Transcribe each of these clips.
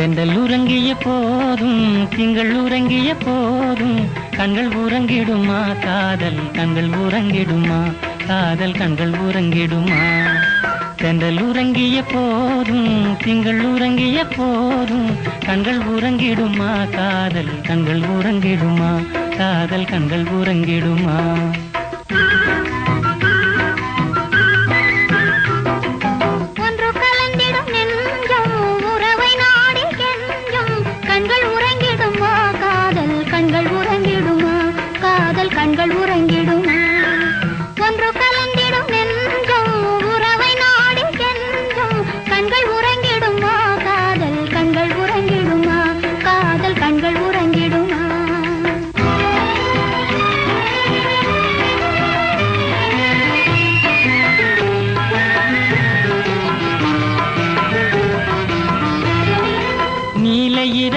செந்தல் உறங்கிய போதும் திங்கள் உறங்கிய போதும் கண்கள் உறங்கிடுமா காதல் கண்கள் உறங்கிடுமா காதல் கண்கள் உறங்கிடுமா? செந்தல் உறங்கிய போதும் திங்கள் உறங்கிய போதும் கண்கள் உறங்கிடுமா காதல் கண்கள் உறங்கிடுமா காதல் கண்கள் உறங்கிடுமா?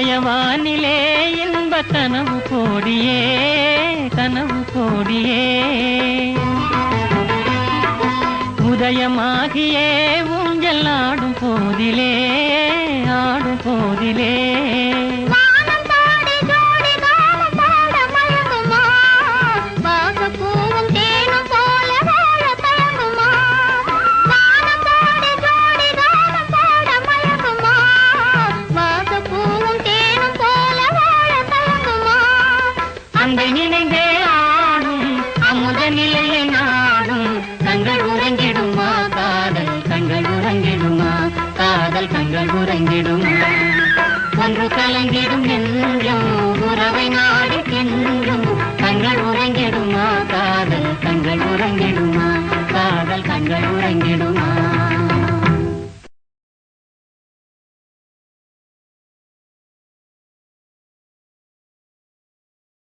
இதயவானிலே இன்ப கனவு கோடியே கனவு கோடியே. உதயமாகியே ஊஞ்சல் ஆடும் போதிலே ஆடும் போதிலே. அன்பை நினைந்தே ஆடும் அமுத நிலையை நாடும். கண்கள் உறங்கிடுமா காதல் கண்கள் உறங்கிடுமா காதல் கண்கள் உறங்கிடுமா? ஒன்று கலங்கிடும் என்றும் உறவை நாடி கெஞ்சும் கண்கள் உறங்கிடுமா காதல் கண்கள் உறங்கிடுமா காதல் கண்கள் உறங்கிடுமா?